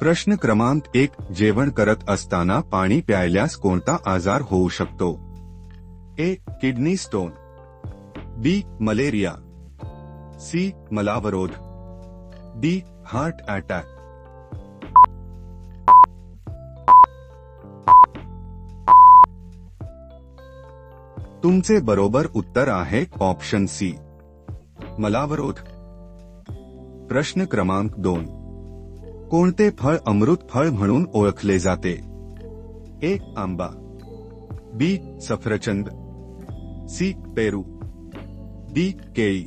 प्रश्न क्रमांक एक, जेवण करत असताना पाणी प्यायल्यास कोणता आजार होऊ शकतो? A, kidney stone. B, malaria. C, मलावरोध. D, heart attack. तुमचे बरोबर उत्तर आहे ऑप्शन सी. मलावरोध. प्रश्न क्रमांक दोन. कोणते फळ अमृत फळ म्हणून ओळखले जाते? ए आंबा. बी सफरचंद. सी पेरू. डी केळी.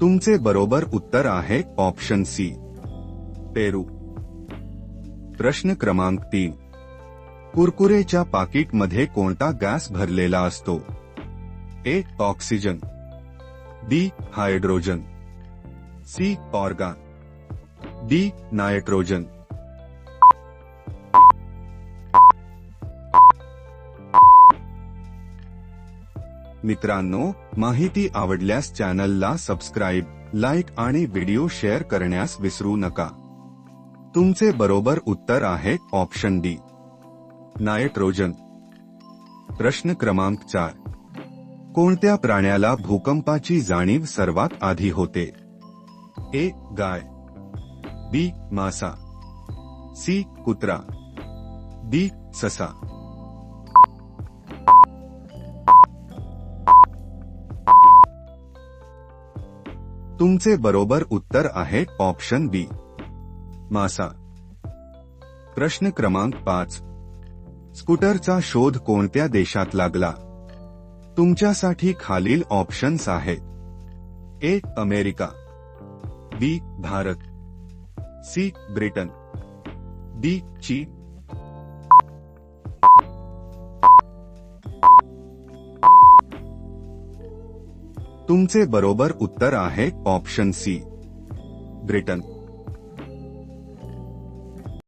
तुमचे बरोबर उत्तर आहे ऑप्शन सी. पेरू. प्रश्न क्रमांक तीन. कुरकुरेच्या पाकिटमध्ये कोणता गॅस भरलेला असतो? A oxygen. B hydrogen. C argon. D nitrogen. मित्रांनो माहिती आवडल्यास चॅनलला सबस्क्राईब लाईक आणि व्हिडिओ शेअर करण्यास विसरू नका. तुमचे बरोबर उत्तर आहे ऑप्शन डी. नायट्रोजन. प्रश्न क्रमांक चार. कोणत्या प्राण्याला भूकंपाची जाणीव सर्वात आधी होते? ए गाय. बी मासा. सी कुत्रा. डी ससा. तुमचे बरोबर उत्तर आहे ऑप्शन बी. मासा. प्रश्न क्रमांक पाच. स्कूटरचा शोध कोणत्या देशात लागला? तुमच्यासाठी खालील ऑप्शन्स आहेत. A America B Bharat. C Britain D चीन. तुमचे बरोबर उत्तर आहे ऑप्शन सी ब्रिटन